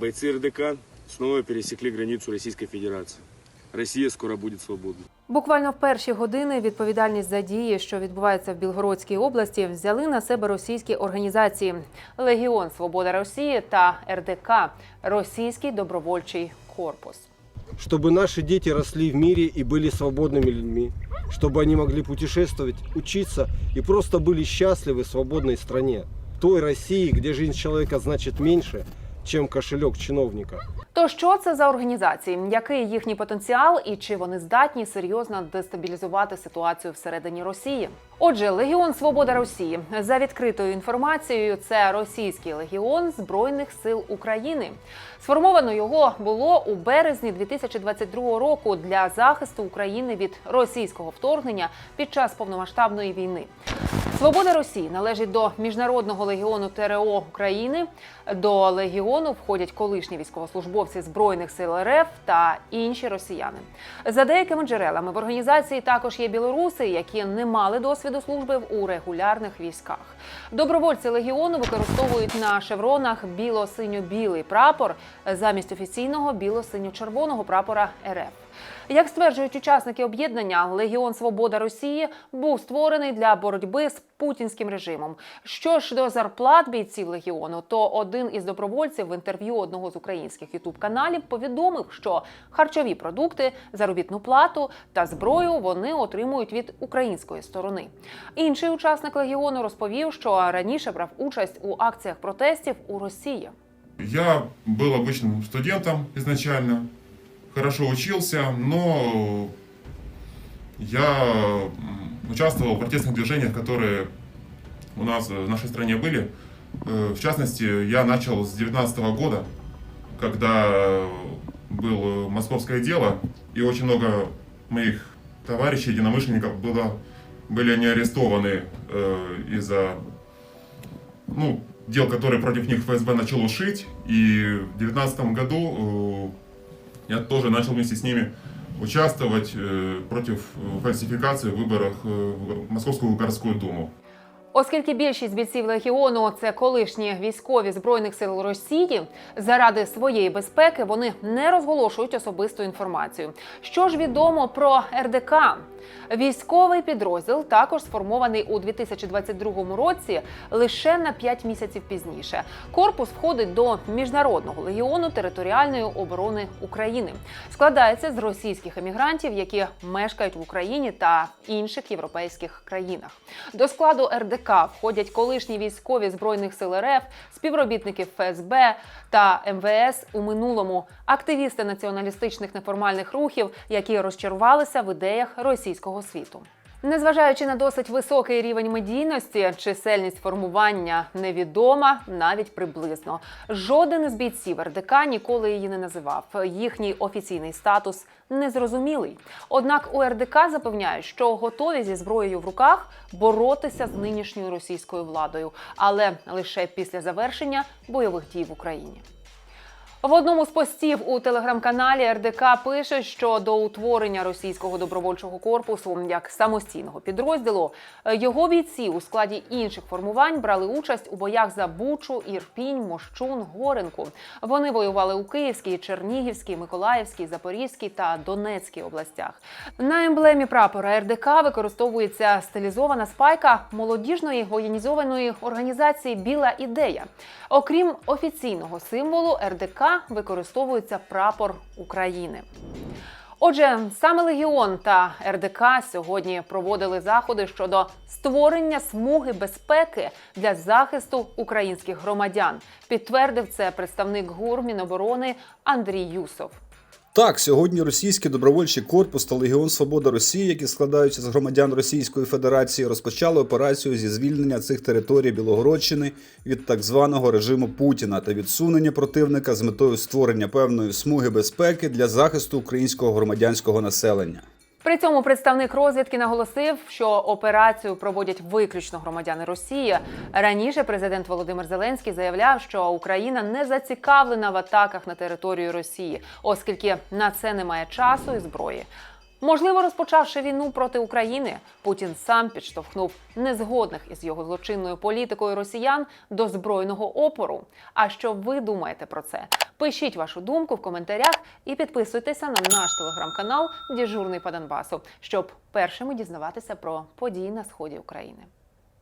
Бойцы РДК снова пересекли границу Российской Федерации. Россия скоро будет свободна. Буквально в перші години відповідальність за дії, що відбуваються в Білгородській області, взяли на себе російські організації Легіон Свобода Росії та РДК Російський добровольчий корпус. чтобы наши дети росли в мире и были свободными людьми, чтобы они могли путешествовать, учиться и просто были счастливы в свободной стране. Той России, где жизнь человека значит меньше, чем кошелек чиновника. То що це за організації? Який їхній потенціал і чи вони здатні серйозно дестабілізувати ситуацію всередині Росії? Отже, Легіон Свобода Росії за відкритою інформацією, це російський легіон збройних сил України. Сформовано його було у березні 2022 року для захисту України від російського вторгнення під час повномасштабної війни. Свобода Росії належить до міжнародного легіону ТРО України. До легіону входять колишні військовослужбовці збройних сил РФ та інші росіяни. За деякими джерелами в організації також є білоруси, які не мали досвіду служби у регулярних військах. Добровольці легіону використовують на шевронах біло-синьо-білий прапор замість офіційного біло-синьо-червоного прапора РФ. Як стверджують учасники об'єднання, Легіон Свобода Росії був створений для боротьби з путінським режимом. Що ж до зарплат бійців легіону, то один із добровольців в інтерв'ю одного з українських ютуб-каналів повідомив, що харчові продукти, заробітну плату та зброю вони отримують від української сторони. Інший учасник легіону розповів, що раніше брав участь у акціях протестів у Росії. Я был обычным студентом изначально, Хорошо учился, но я участвовал в протестных движениях, которые у нас э, в нашей стране были. Э, В частности, я начал с 2019 года, когда было московское дело, и очень много моих товарищей, единомышленников было, были они арестованы э, из-за ну, дел, которые против них ФСБ начало шить. И в 2019 году э, я тоже начал вместе с ними участвовать э, против э, фальсификации в выборах э, в Московскую городскую думу. Оскільки більшість бійців легіону це колишні військові збройних сил Росії, заради своєї безпеки вони не розголошують особисту інформацію. Що ж відомо про РДК? Військовий підрозділ також сформований у 2022 році лише на 5 місяців пізніше. Корпус входить до міжнародного легіону територіальної оборони України. Складається з російських емігрантів, які мешкають в Україні та інших європейських країнах. До складу РДК входять колишні військові збройних сил РФ, співробітники ФСБ та МВС у минулому, активісти націоналістичних неформальних рухів, які розчарувалися в ідеях російського світу. Незважаючи на досить високий рівень медійності, чисельність формування невідома навіть приблизно. Жоден із бійців РДК ніколи її не називав. Їхній офіційний статус незрозумілий. Однак у РДК запевняють, що готові зі зброєю в руках боротися з нинішньою російською владою, але лише після завершення бойових дій в Україні. В одному з постів у телеграм-каналі РДК пише, що до утворення російського добровольчого корпусу як самостійного підрозділу е, його бійці у складі інших формувань брали участь у боях за Бучу, Ірпінь, Мощун, Горенку. Вони воювали у Київській, Чернігівській, Миколаївській, Запорізькій та Донецькій областях. На емблемі прапора РДК використовується стилізована спайка молодіжної воєнізованої організації Біла ідея. Окрім офіційного символу, РДК використовується прапор України. Отже, саме Легіон та РДК сьогодні проводили заходи щодо створення смуги безпеки для захисту українських громадян. Підтвердив це представник ГУР Міноборони Андрій Юсов. Так, сьогодні російський добровольчий корпус та Легіон Свобода Росії, які складаються з громадян Російської Федерації, розпочали операцію зі звільнення цих територій Білогородщини від так званого режиму Путіна та відсунення противника з метою створення певної смуги безпеки для захисту українського громадянського населення. При цьому представник розвідки наголосив, що операцію проводять виключно громадяни Росії. Раніше президент Володимир Зеленський заявляв, що Україна не зацікавлена в атаках на територію Росії, оскільки на це немає часу і зброї. Можливо, розпочавши війну проти України, Путін сам підштовхнув незгодних із його злочинною політикою росіян до збройного опору. А що ви думаєте про це? Пишіть вашу думку в коментарях і підписуйтеся на наш телеграм-канал Діжурний по Донбасу, щоб першими дізнаватися про події на сході України.